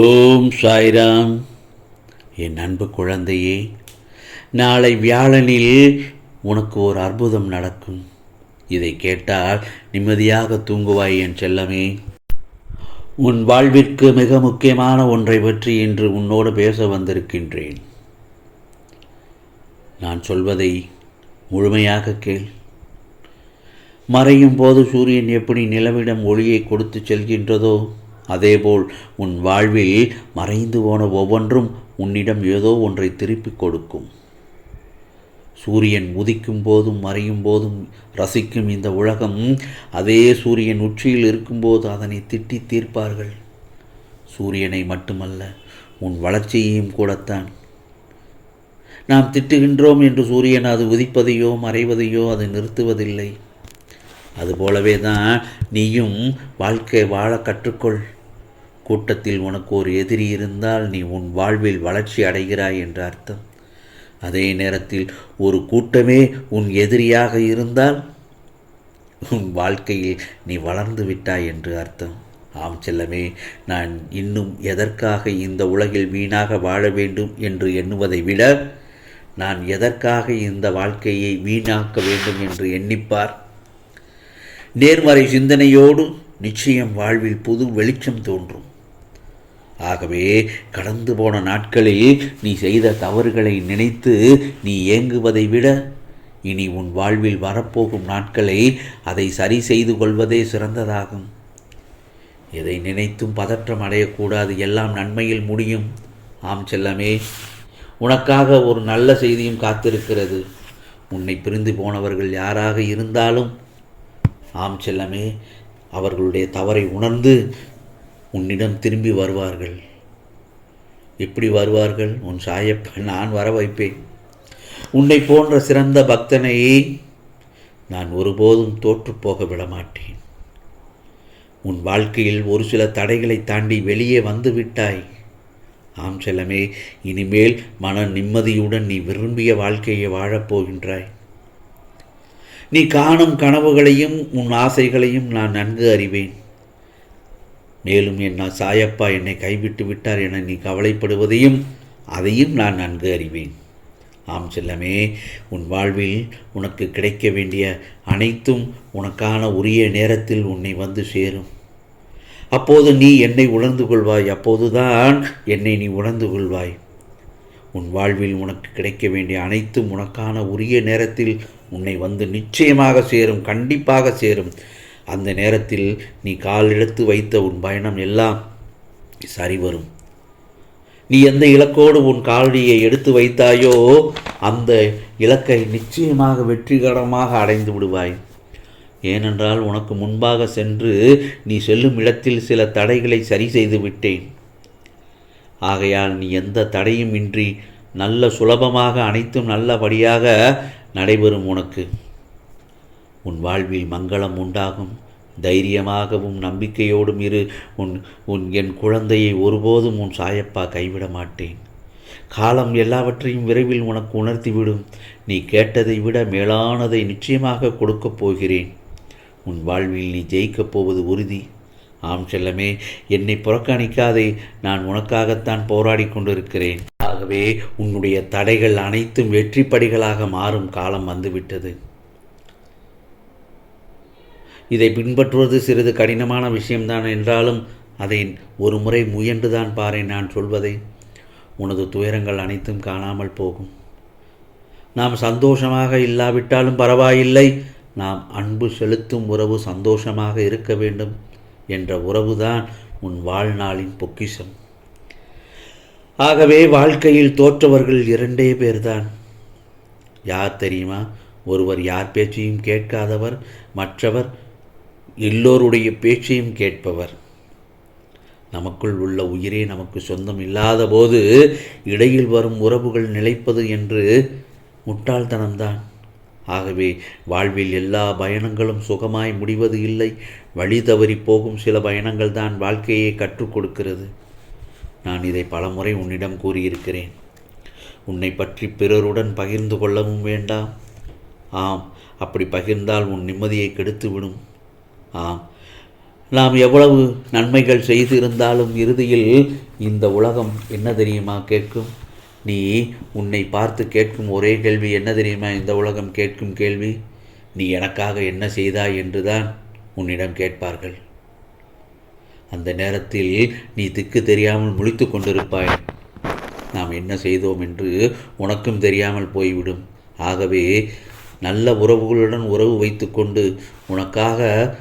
ஓம் சாய்ராம். என் அன்பு குழந்தையே நாளை வியாழனில் உனக்கு ஒரு அற்புதம் நடக்கும். இதை கேட்டால் நிம்மதியாக தூங்குவாய் என் செல்லமே. உன் வாழ்விற்கு மிக முக்கியமான ஒன்றை பற்றி இன்று உன்னோடு பேச வந்திருக்கின்றேன். நான் சொல்வதை முழுமையாக கேள். மறையும் போது சூரியன் எப்படி நிலவிடம் ஒளியை கொடுத்து செல்கின்றதோ அதேபோல் உன் வாழ்வில் மறைந்து போன ஒவ்வொன்றும் உன்னிடம் ஏதோ ஒன்றை திருப்பிக் கொடுக்கும். சூரியன் உதிக்கும் போதும் மறையும் போதும் ரசிக்கும் இந்த உலகம் அதே சூரியன் உச்சியில் இருக்கும்போது அதனை திட்டி தீர்ப்பார்கள். சூரியனை மட்டுமல்ல உன் வளர்ச்சியையும் கூடத்தான். நாம் திட்டுகின்றோம் என்று சூரியன் அது உதிப்பதையோ மறைவதையோ அது நிறுத்துவதில்லை. அதுபோலவே தான் நீயும் வாழ்க்கை வாழ கற்றுக்கொள். கூட்டத்தில் உனக்கு ஒரு எதிரி இருந்தால் நீ உன் வாழ்வில் வளர்ச்சி அடைகிறாய் என்ற அர்த்தம். அதே நேரத்தில் ஒரு கூட்டமே உன் எதிரியாக இருந்தால் உன் வாழ்க்கையில் நீ வளர்ந்து விட்டாய் என்று அர்த்தம். ஆம் செல்லமே நான் இன்னும் எதற்காக இந்த உலகில் வீணாக வாழ வேண்டும் என்று எண்ணுவதை விட நான் எதற்காக இந்த வாழ்க்கையை வீணாக்க வேண்டும் என்று எண்ணிப்பார்? நேர்மறை சிந்தனையோடு நிச்சயம் வாழ்வில் புது வெளிச்சம் தோன்றும். ஆகவே கடந்து போன நாட்களில் நீ செய்த தவறுகளை நினைத்து நீ ஏங்குவதை விட இனி உன் வாழ்வில் வரப்போகும் நாட்களை அதை சரி செய்து கொள்வதே சிறந்ததாகும். எதை நினைத்தும் பதற்றம் அடையக்கூடாது. எல்லாம் நன்மையில் முடியும். ஆம் செல்லமே உனக்காக ஒரு நல்ல செய்தியும் காத்திருக்கிறது. உன்னை பிரிந்து போனவர்கள் யாராக இருந்தாலும் ஆம் செல்லமே அவர்களுடைய தவறை உணர்ந்து உன்னிடம் திரும்பி வருவார்கள். எப்படி வருவார்கள்? உன் சாயப்ப நான் வர வைப்பேன். உன்னை போன்ற சிறந்த பக்தனை நான் ஒருபோதும் தோற்றுப்போக விடமாட்டேன். உன் வாழ்க்கையில் ஒரு சில தடைகளை தாண்டி வெளியே வந்து விட்டாய். ஆம் செல்லமே இனிமேல் மன நிம்மதியுடன் நீ விரும்பிய வாழ்க்கையை வாழப்போகின்றாய் நீ காணும் கனவுகளையும் உன் ஆசைகளையும் நான் நன்கு அறிவேன். மேலும் என்ன சாயப்பா என்னை கைவிட்டு விட்டார் என நீ கவலைப்படுவதையும் அதையும் நான் நன்கு அறிவேன். ஆம் செல்லமே உன் வாழ்வில் உனக்கு கிடைக்க வேண்டிய அனைத்தும் உனக்கான உரிய நேரத்தில் உன்னை வந்து சேரும். அப்போது நீ என்னை உணர்ந்து கொள்வாய். அப்போதுதான் என்னை நீ உணர்ந்து கொள்வாய். உன் வாழ்வில் உனக்கு கிடைக்க வேண்டிய அனைத்தும் உனக்கான உரிய நேரத்தில் உன்னை வந்து நிச்சயமாக சேரும் கண்டிப்பாக சேரும். அந்த நேரத்தில் நீ கால் எடுத்து வைத்த உன் பயணம் எல்லாம் சரி வரும் நீ எந்த இலக்கோடு உன் காலடியை எடுத்து வைத்தாயோ அந்த இலக்கை நிச்சயமாக வெற்றிகரமாக அடைந்து விடுவாய். ஏனென்றால் உனக்கு முன்பாக சென்று நீ செல்லும் இடத்தில் சில தடைகளை சரி செய்து விட்டேன். ஆகையால் நீ எந்த தடையும் இன்றி நல்ல சுலபமாக அனைத்தும் நல்லபடியாக நடைபெறும் உனக்கு. உன் வாழ்வில் மங்களம் உண்டாகும். தைரியமாகவும் நம்பிக்கையோடும் இரு. உன் உன் என் குழந்தையை ஒருபோதும் உன் சாயப்பா கைவிட மாட்டேன். காலம் எல்லாவற்றையும் விரைவில் உனக்கு உணர்த்திவிடும். நீ கேட்டதை விட மேலானதை நிச்சயமாக கொடுக்கப் போகிறேன். உன் வாழ்வில் நீ ஜெயிக்கப் போவது உறுதி. ஆம் செல்லமே என்னை புறக்கணிக்காதே நான் உனக்காகத்தான் போராடி கொண்டிருக்கிறேன். ஆகவே உன்னுடைய தடைகள் அனைத்தும் வெற்றி படிகளாக மாறும் காலம் வந்துவிட்டது. இதை பின்பற்றுவது சிறிது கடினமான விஷயம்தான் என்றாலும் அதை ஒரு முறை முயன்றுதான் பாரு நான் சொல்வதை. உனது துயரங்கள் அனைத்தும் காணாமல் போகும். நாம் சந்தோஷமாக இல்லாவிட்டாலும் பரவாயில்லை. நாம் அன்பு செலுத்தும் உறவு சந்தோஷமாக இருக்க வேண்டும். என்ற உறவுதான் உன் வாழ்நாளின் பொக்கிஷம். ஆகவே வாழ்க்கையில் தோற்றவர்கள் இரண்டே பேர்தான். யார் தெரியுமா? ஒருவர் யார் பேச்சையும் கேட்காதவர் மற்றவர் எல்லோருடைய பேச்சையும் கேட்பவர். நமக்குள் உள்ள உயிரே நமக்கு சொந்தம் இல்லாத போது இடையில் வரும் உறவுகள் நிலைப்பது என்று முட்டாள்தனம்தான். ஆகவே வாழ்வில் எல்லா பயணங்களும் சுகமாய் முடிவது இல்லை. வழி தவறி போகும் சில பயணங்கள் தான் வாழ்க்கையை கற்றுக் கொடுக்கிறது. நான் இதை பலமுறை உன்னிடம் கூறியிருக்கிறேன். உன்னை பற்றி பிறருடன் பகிர்ந்து கொள்ளவும் வேண்டாம். ஆம் அப்படி பகிர்ந்தால் உன் நிம்மதியை கெடுத்துவிடும். ஆம் நாம் எவ்வளவு நன்மைகள் செய்திருந்தாலும் இறுதியில் இந்த உலகம் என்ன தெரியுமா கேட்கும்? நீ உன்னை பார்த்து கேட்கும் ஒரே கேள்வி என்ன தெரியுமா இந்த உலகம்? கேட்கும் கேள்வி. நீ எனக்காக என்ன செய்தாய்? என்றுதான் உன்னிடம் கேட்பார்கள். அந்த நேரத்தில் நீ திக்கு தெரியாமல் முழித்து கொண்டிருப்பாய். நாம் என்ன செய்தோம்? என்று உனக்கும் தெரியாமல் போய்விடும். ஆகவே நல்ல உறவுகளுடன் உறவு வைத்துக்கொண்டு உனக்காக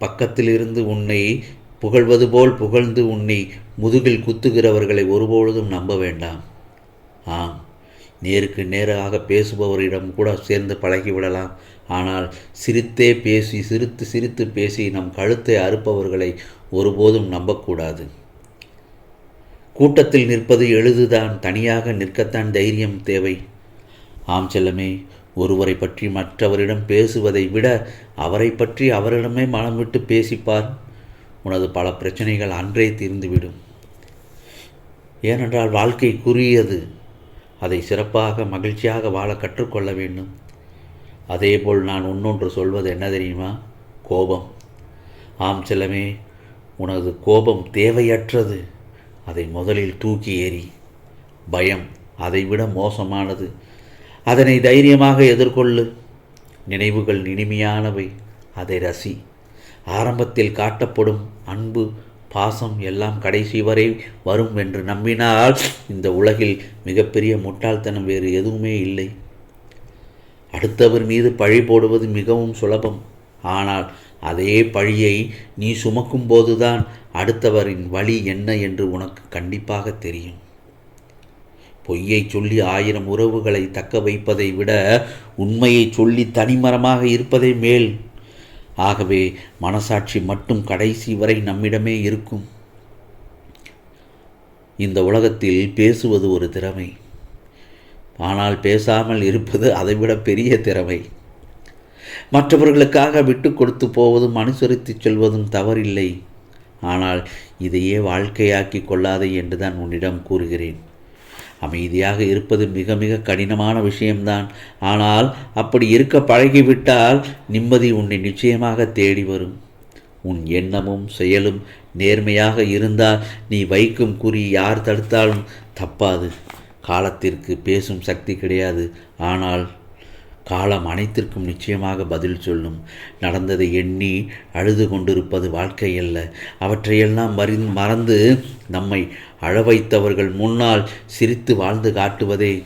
பக்கத்திலிருந்து உன்னை புகழ்வது போல் புகழ்ந்து உன்னை முதுகில் குத்துகிறவர்களை ஒருபொழுதும் நம்ப வேண்டாம். ஆம். நேருக்கு நேராக பேசுபவரிடம் கூட சேர்ந்து பழகிவிடலாம். ஆனால் சிரித்தே பேசி சிரித்து சிரித்து பேசி நம் கழுத்தை அறுப்பவர்களை ஒருபோதும் நம்பக்கூடாது. கூட்டத்தில் நிற்பது எழுதுதான் தனியாக நிற்கத்தான் தைரியம் தேவை. ஆம் செல்லமே ஒருவரை பற்றி மற்றவரிடம் பேசுவதை விட அவரை பற்றி அவரிடமே மனம் விட்டு பேசிப்பார். உனது பல பிரச்சனைகள் அன்றே தீர்ந்துவிடும். ஏனென்றால் வாழ்க்கை குறியது அதை சிறப்பாக மகிழ்ச்சியாக வாழ கற்றுக்கொள்ள வேண்டும். அதேபோல் நான் இன்னொன்று சொல்வது என்ன தெரியுமா? கோபம். ஆம் செல்லமே உனது கோபம் தேவையற்றது. அதை முதலில் தூக்கி ஏறி. பயம் அதைவிட மோசமானது. அதனை தைரியமாக எதிர்கொள்ளு. நினைவுகள் இனிமையானவை. அதை ரசி. ஆரம்பத்தில் காட்டப்படும் அன்பு பாசம் எல்லாம் கடைசி வரை வரும் என்று நம்பினால் இந்த உலகில் மிகப்பெரிய முட்டாள்தனம் வேறு எதுவுமே இல்லை. அடுத்தவர் மீது பழி போடுவது மிகவும் சுலபம். ஆனால் அதே பழியை நீ சுமக்கும் போதுதான் அடுத்தவரின் வழி என்ன என்று உனக்கு கண்டிப்பாக தெரியும். பொய்யை சொல்லி ஆயிரம் உறவுகளை தக்க வைப்பதை விட உண்மையை சொல்லி தனிமரமாக இருப்பதே மேல். ஆகவே மனசாட்சி மட்டும் கடைசி வரை நம்மிடமே இருக்கும். இந்த உலகத்தில் பேசுவது ஒரு திறமை. ஆனால் பேசாமல் இருப்பது அதைவிட பெரிய திறமை. மற்றவர்களுக்காக விட்டு கொடுத்து போவதும் அனுசரித்து செல்வதும் தவறில்லை. ஆனால் இதையே வாழ்க்கையாக்கி கொள்ளாதே என்றுதான் உன்னிடம் கூறுகிறேன். அமைதியாக இருப்பது மிக மிக கடினமான விஷயம்தான். ஆனால் அப்படி இருக்க பழகிவிட்டால் நிம்மதி உன்னை நிச்சயமாக தேடி வரும். உன் எண்ணமும் செயலும் நேர்மையாக இருந்தால் நீ வைக்கும் குறி யார் தடுத்தாலும் தப்பாது. காலத்திற்கு பேசும் சக்தி கிடையாது. ஆனால் காலம் அனைத்திற்கும் நிச்சயமாக பதில் சொல்லும். நடந்ததை எண்ணி அழுது கொண்டிருப்பது வாழ்க்கை அல்ல அவற்றையெல்லாம் மறி மறந்து நம்மை அழ வைத்தவர்கள் முன்னால் சிரித்து வாழ்ந்து காட்டுவதே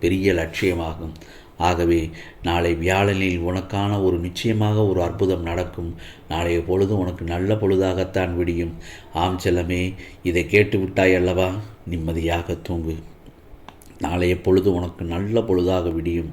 பெரிய லட்சியமாகும். ஆகவே நாளை வியாழனில் உனக்கான ஒரு நிச்சயமாக ஒரு அற்புதம் நடக்கும். நாளைய பொழுது உனக்கு நல்ல பொழுதாகத்தான் விடியும். ஆம் செல்லமே இதை கேட்டு விட்டாய் அல்லவா நிம்மதியாக தூங்கு. நாளைய பொழுது உனக்கு நல்ல பொழுதாக விடியும்.